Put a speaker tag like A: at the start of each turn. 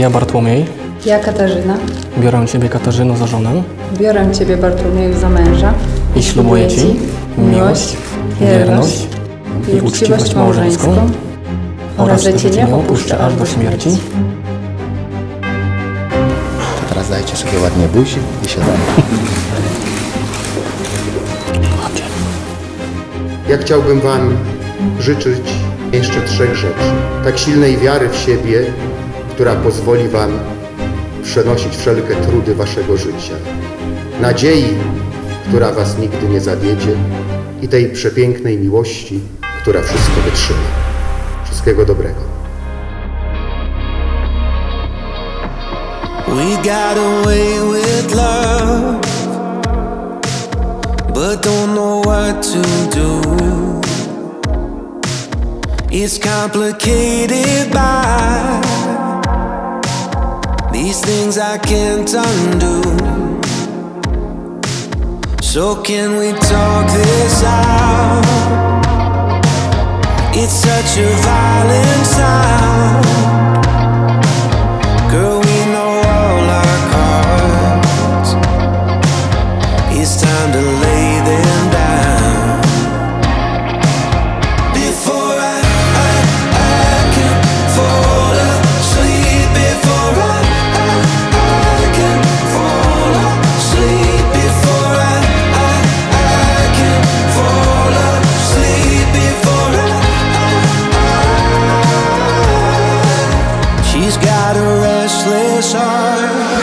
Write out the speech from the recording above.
A: Ja, Bartłomiej,
B: Ja, Katarzyna,
A: biorę Ciebie, Katarzyno, za żonę
B: biorę Ciebie, Bartłomieju, za męża
A: i ślubuję Ci miłość, wierność i uczciwość małżeńską oraz, że Cię nie opuszczę aż do śmierci.
C: Teraz dajcie sobie ładnie buzi i siadamy.
D: Ja chciałbym Wam życzyć jeszcze trzech rzeczy. Tak silnej wiary w siebie, która pozwoli Wam przenosić wszelkie trudy Waszego życia. Nadziei, która Was nigdy nie zawiedzie i tej przepięknej miłości, która wszystko wytrzyma. Wszystkiego dobrego.
E: We got away with love, but don't know what to do. It's complicated by things I can't undo. So, can we talk this out? It's such a violent sound. time to lay flesh